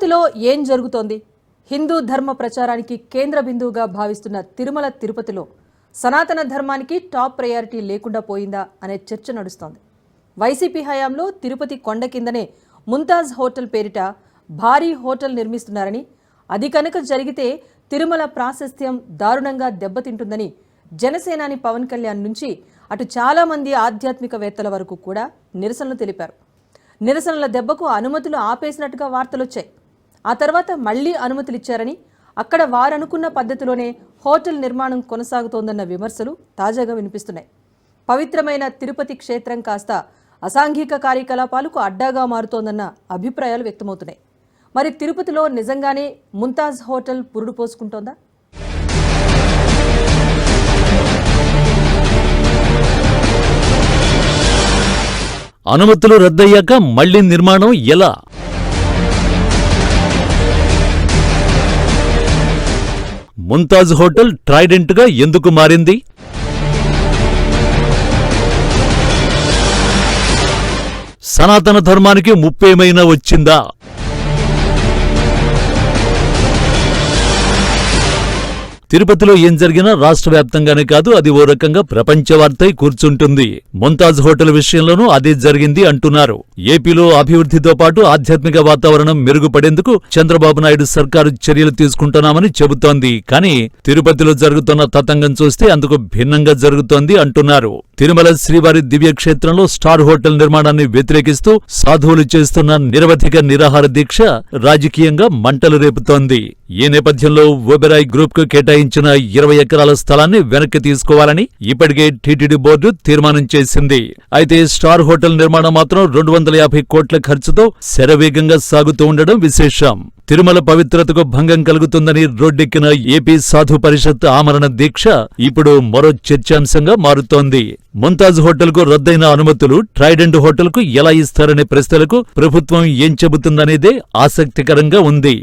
తిరుపతిలో ఏం జరుగుతోంది? హిందూ ధర్మ ప్రచారానికి కేంద్ర బిందువుగా భావిస్తున్న తిరుమల తిరుపతిలో సనాతన ధర్మానికి టాప్ ప్రయారిటీ లేకుండా పోయిందా అనే చర్చ నడుస్తోంది. వైసీపీ హయాంలో తిరుపతి కొండ కిందనే ముంతాజ్ హోటల్ పేరిట భారీ హోటల్ నిర్మిస్తున్నారని అది కనుక జరిగితే తిరుమల ప్రాశస్త్యం దారుణంగా దెబ్బతింటుందని జనసేనాని పవన్ కళ్యాణ్ నుంచి అటు చాలా మంది ఆధ్యాత్మికవేత్తల వరకు కూడా నిరసనలు తెలిపారు. నిరసనల దెబ్బకు అనుమతులు ఆపేసినట్టుగా వార్తలొచ్చాయి. ఆ తర్వాత మళ్ళీ అనుమతులు ఇచ్చారని అక్కడ వారనుకున్న పద్ధతిలోనే హోటల్ నిర్మాణం కొనసాగుతోందన్న విమర్శలు తాజాగా వినిపిస్తున్నాయి. పవిత్రమైన తిరుపతి క్షేత్రం కాస్త అసాంఘిక కార్యకలాపాలకు అడ్డాగా మారుతోందన్న అభిప్రాయాలు వ్యక్తమవుతున్నాయి. మరి తిరుపతిలో నిజంగానే ముంతాజ్ హోటల్ పురుడు పోసుకుంటోందా? అనుమతులు రద్దయ్యాక మళ్ళీ నిర్మాణం ఎలా? ముంతాజ్ హోటల్ ట్రైడెంట్గా ఎందుకు మారింది? సనాతన ధర్మానికి ముప్పేమైనా వచ్చిందా? తిరుపతిలో ఏం జరిగినా రాష్ట్ర వ్యాప్తంగానే కాదు అది ఓ రకంగా ప్రపంచవార్తై కూర్చుంటుంది. ముంతాజ్ హోటల్ విషయంలోనూ అదే జరిగింది అంటున్నారు. ఏపీలో అభివృద్ధితో పాటు ఆధ్యాత్మిక వాతావరణం మెరుగుపడేందుకు చంద్రబాబు నాయుడు సర్కారు చర్యలు తీసుకుంటున్నామని చెబుతోంది. కానీ తిరుపతిలో జరుగుతున్న తతంగం చూస్తే అందుకు భిన్నంగా జరుగుతోంది అంటున్నారు. తిరుమల శ్రీవారి దివ్యక్షేత్రంలో స్టార్ హోటల్ నిర్మాణాన్ని వ్యతిరేకిస్తూ సాధువులు చేస్తున్న నిరవధిక నిరాహార దీక్ష రాజకీయంగా మంటలు రేపుతోంది. ఈ నేపథ్యంలో ఓబెరాయ్ గ్రూప్కు కేటాయించిన ఇరవై ఎకరాల స్థలాన్ని వెనక్కి తీసుకోవాలని ఇప్పటికే టీటీడీ బోర్డు తీర్మానం చేసింది. అయితే స్టార్ హోటల్ నిర్మాణం మాత్రం రెండు వందల యాభై కోట్ల ఖర్చుతో శరవేగంగా సాగుతూ ఉండడం విశేషం. తిరుమల పవిత్రతకు భంగం కలుగుతుందని రోడ్డెక్కిన ఏపీ సాధు పరిషత్ ఆమరణ దీక్ష ఇప్పుడు మరో చర్చాంశంగా మారుతోంది. ముంతాజ్ హోటల్కు రద్దయిన అనుమతులు ట్రైడెంట్ హోటల్కు ఎలా ఇస్తారనే ప్రశ్నలకు ప్రభుత్వం ఏం చెబుతుందనేదే ఆసక్తికరంగా ఉంది.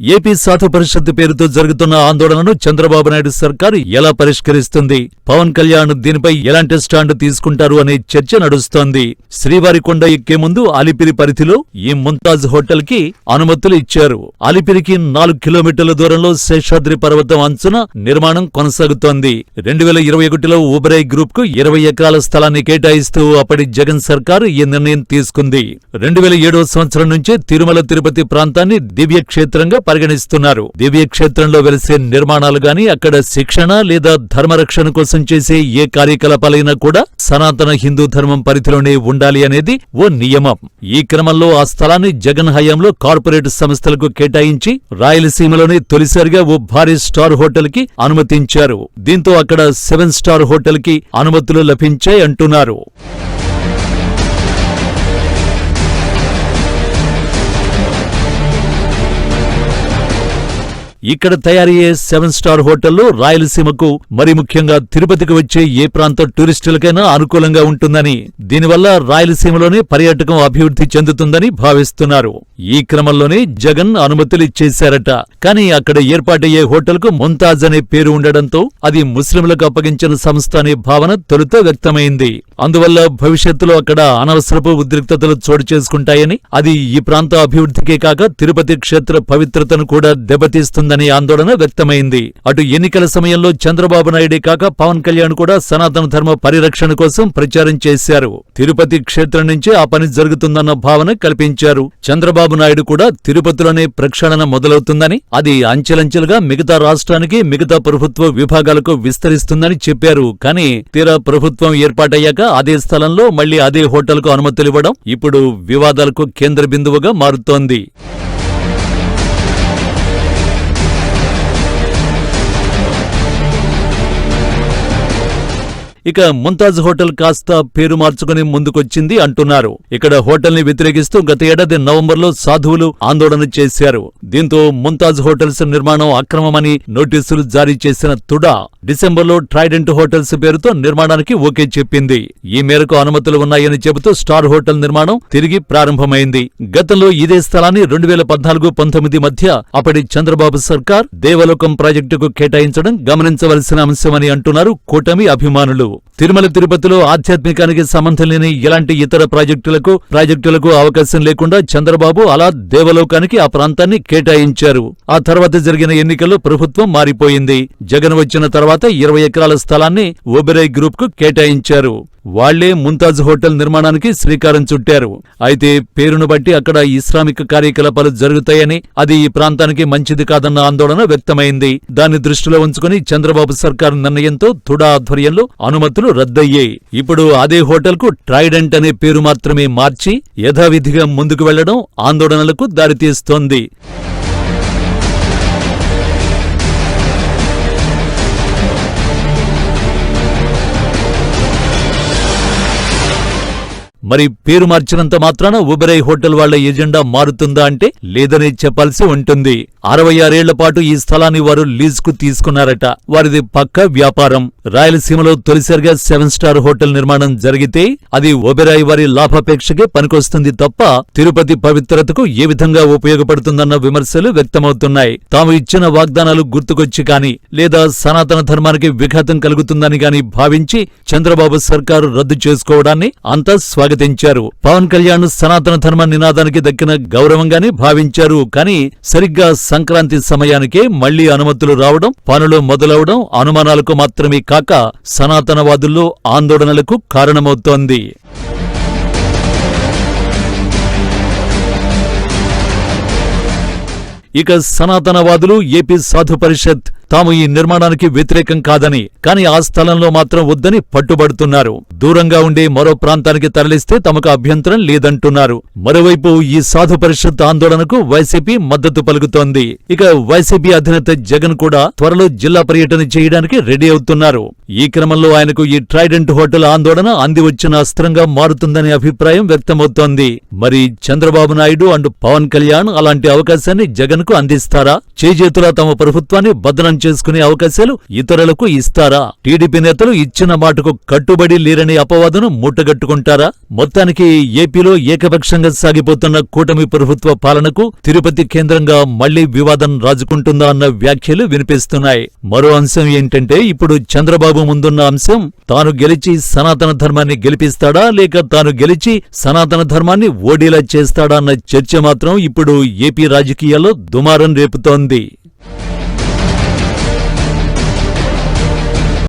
ఏపీ సాధు పరిషత్ పేరుతో జరుగుతున్న ఆందోళనను చంద్రబాబు నాయుడు సర్కారు ఎలా పరిష్కరిస్తుంది? పవన్ కళ్యాణ్ దీనిపై ఎలాంటి స్టాండ్ తీసుకుంటారు అనే చర్చ నడుస్తోంది. శ్రీవారికొండ ఎక్కే ముందు అలిపిరి పరిధిలో ఈ ముంతాజ్ హోటల్కి అనుమతులు ఇచ్చారు. అలిపిరికి నాలుగు కిలోమీటర్ల దూరంలో శేషాద్రి పర్వతం అంచున నిర్మాణం కొనసాగుతోంది. రెండు వేల ఇరవై ఒకటిలో ఉబరై గ్రూప్కు ఇరవై ఎకరాల స్థలాన్ని కేటాయిస్తూ అప్పటి జగన్ సర్కారు ఈ నిర్ణయం తీసుకుంది. రెండు వేల ఏడవ సంవత్సరం నుంచే తిరుమల తిరుపతి ప్రాంతాన్ని దివ్యక్షేత్రంగా పరిగణిస్తున్నారు. దివ్యక్షేత్రంలో వెలిసే నిర్మాణాలు గాని అక్కడ శిక్షణ లేదా ధర్మరక్షణ కోసం చేసే ఏ కార్యకలాపాలైనా కూడా సనాతన హిందూ ధర్మం పరిధిలోనే ఉండాలి అనేది ఓ నియమం. ఈ క్రమంలో ఆ స్థలాన్ని జగన్ హయాంలో కార్పొరేట్ సంస్థలకు కేటాయించి రాయలసీమలోనే తొలిసారిగా ఓ భారీ స్టార్ హోటల్కి అనుమతించారు. దీంతో అక్కడ సెవెన్ స్టార్ హోటల్కి అనుమతులు లభించాయి అంటున్నారు. ఇక్కడ తయారయ్యే సెవెన్ స్టార్ హోటల్లో రాయలసీమకు మరి ముఖ్యంగా తిరుపతికి వచ్చే ఏ ప్రాంత టూరిస్టులకైనా అనుకూలంగా ఉంటుందని దీనివల్ల రాయలసీమలోనే పర్యాటకం అభివృద్ధి చెందుతుందని భావిస్తున్నారు. ఈ క్రమంలోనే జగన్ అనుమతులు ఇచ్చేశారట కానీ అక్కడ ఏర్పాటయ్యే హోటల్కు ముంతాజ్ అనే పేరు ఉండడంతో అది ముస్లింలకు అప్పగించిన సంస్థ అనే భావన తొలుత వ్యక్తమైంది. అందువల్ల భవిష్యత్తులో అక్కడ అనవసరపు ఉద్రిక్తతలు చోటు చేసుకుంటాయని అది ఈ ప్రాంత అభివృద్ధికే కాక తిరుపతి క్షేత్ర పవిత్రతను కూడా దెబ్బతీస్తుందనే ఆందోళన వ్యక్తమైంది. అటు ఎన్నికల సమయంలో చంద్రబాబు నాయుడే కాక పవన్ కళ్యాణ్ కూడా సనాతన ధర్మ పరిరక్షణ కోసం ప్రచారం చేశారు. తిరుపతి క్షేత్రం నుంచే ఆ పని జరుగుతుందన్న భావన కల్పించారు. చంద్రబాబు నాయుడు కూడా తిరుపతిలోనే ప్రక్షాళన మొదలవుతుందని అది అంచెలంచెలుగా మిగతా రాష్ట్రానికి మిగతా ప్రభుత్వ విభాగాలకు విస్తరిస్తుందని చెప్పారు. కానీ తీరా ప్రభుత్వం ఏర్పాటయ్యాక అదే స్థలంలో మళ్ళీ అదే హోటల్కు అనుమతులివ్వడం ఇప్పుడు వివాదాలకు కేంద్ర బిందువుగా మారుతోంది. ఇక ముంతాజ్ హోటల్ కాస్త పేరు మార్చుకుని ముందుకొచ్చింది అంటున్నారు. ఇక్కడ హోటల్ని వ్యతిరేకిస్తూ గత ఏడాది నవంబర్లో సాధువులు ఆందోళన చేశారు. దీంతో ముంతాజ్ హోటల్స్ నిర్మాణం అక్రమమని నోటీసులు జారీ చేసిన తుడా డిసెంబర్లో ట్రైడెంట్ హోటల్స్ పేరుతో నిర్మాణానికి ఓకే చెప్పింది. ఈ మేరకు అనుమతులు ఉన్నాయని చెబుతూ స్టార్ హోటల్ నిర్మాణం తిరిగి ప్రారంభమైంది. గతంలో ఇదే స్థలాన్ని రెండు వేల పద్నాలుగు పంతొమ్మిది మధ్య అప్పటి చంద్రబాబు సర్కార్ దేవలోకం ప్రాజెక్టుకు కేటాయించడం గమనించవలసిన అంశమని అంటున్నారు కూటమి అభిమానులు. తిరుమల తిరుపతిలో ఆధ్యాత్మికానికి సంబంధం లేని ఎలాంటి ఇతర ప్రాజెక్టులకు ప్రాజెక్టులకు అవకాశం లేకుండా చంద్రబాబు అలా దేవలోకానికి ఆ ప్రాంతాన్ని కేటాయించారు. ఆ తర్వాత జరిగిన ఎన్నికల్లో ప్రభుత్వం మారిపోయింది. జగన్ వచ్చిన తర్వాత ఇరవై ఎకరాల స్థలాన్ని ఓబెరాయ్ గ్రూప్కు కేటాయించారు. వాళ్ళే ముంతాజ్ హోటల్ నిర్మాణానికి శ్రీకారం చుట్టారు. అయితే పేరును బట్టి అక్కడ ఇస్లామిక్ కార్యకలాపాలు జరుగుతాయని అది ఈ ప్రాంతానికి మంచిది కాదన్న ఆందోళన వ్యక్తమైంది. దాన్ని దృష్టిలో ఉంచుకుని చంద్రబాబు సర్కారు నిర్ణయంతో తుడా ఆధ్వర్యంలో అనుమతులు రద్దయ్యాయి. ఇప్పుడు అదే హోటల్కు ట్రైడెంట్ అనే పేరు మాత్రమే మార్చి యథావిధిగా ముందుకు వెళ్ళడం ఆందోళనలకు దారితీస్తోంది. మరి పేరు మార్చినంత మాత్రాన ఉబెరై హోటల్ వాళ్ళ ఎజెండా మారుతుందా అంటే లేదని చెప్పాల్సి ఉంటుంది. అరవై ఆరేళ్ళ పాటు ఈ స్థలాన్ని వారు లీజ్కు తీసుకున్నారట. వారిది పక్క వ్యాపారం. రాయలసీమలో తొలిసారిగా సెవెన్ స్టార్ హోటల్ నిర్మాణం జరిగితే అది ఒబెరాయి వారి లాభాపేక్షకే పనికొస్తుంది తప్ప తిరుపతి పవిత్రతకు ఏ విధంగా ఉపయోగపడుతుందన్న విమర్శలు వ్యక్తమవుతున్నాయి. తాము ఇచ్చిన వాగ్దానాలు గుర్తుకొచ్చి కాని లేదా సనాతన ధర్మానికి విఘాతం కలుగుతుందని గాని భావించి చంద్రబాబు సర్కారు రద్దు చేసుకోవడాన్ని అంతా స్వాగతించారు. పవన్ కళ్యాణ్ సనాతన ధర్మ నినాదానికి దక్కిన గౌరవంగానే భావించారు కానీ సరిగ్గా సంక్రాంతి సమయానికే మళ్ళీ అనుమతులు రావడం పనులు మొదలవడం అనుమానాలకు మాత్రమే కాక సనాతనవాదుల్లో ఆందోళనలకు కారణమవుతోంది. ఇక సనాతనవాదులు ఏపీ సాధు పరిషత్ తాము ఈ నిర్మాణానికి వ్యతిరేకం కాదని కానీ ఆ స్థలంలో మాత్రం వద్దని పట్టుబడుతున్నారు. దూరంగా ఉండే మరో ప్రాంతానికి తరలిస్తే తమకు అభ్యంతరం లేదంటున్నారు. మరోవైపు ఈ సాధు పరిషత్ ఆందోళనకు వైసీపీ మద్దతు పలుకుతోంది. ఇక వైసీపీ అధినేత జగన్ కూడా త్వరలో జిల్లా పర్యటన చేయడానికి రెడీ అవుతున్నారు. ఈ క్రమంలో ఆయనకు ఈ ట్రైడెంట్ హోటల్ ఆందోళన అంది వచ్చిన అస్త్రంగా మారుతుందనే అభిప్రాయం వ్యక్తమవుతోంది. మరి చంద్రబాబు నాయుడు అండ్ పవన్ కళ్యాణ్ అలాంటి అవకాశాన్ని జగన్కు అందిస్తారా? చేజేతులా తమ ప్రభుత్వాన్ని భద్రం చేసుకునే అవకాశాలు ఇతరులకు ఇస్తారా? టీడీపీ నేతలు ఇచ్చిన మాటకు కట్టుబడి లేరనే అపవాదును ముట్టగట్టుకుంటారా మొత్తానికి ఏపీలో ఏకపక్షంగా సాగిపోతున్న కూటమి ప్రభుత్వ పాలనకు తిరుపతి కేంద్రంగా మళ్ళీ వివాదం రాజుకుంటుందా అన్న వ్యాఖ్యలు వినిపిస్తున్నాయి. మరో అంశం ఏంటంటే ఇప్పుడు చంద్రబాబు ముందున్న అంశం తాను గెలిచి సనాతన ధర్మాన్ని గెలిపిస్తాడా లేక తాను గెలిచి సనాతన ధర్మాన్ని ఓడేలా చేస్తాడా అన్న చర్చ మాత్రం ఇప్పుడు ఏపీ రాజకీయాల్లో దుమారం రేపుతోంది.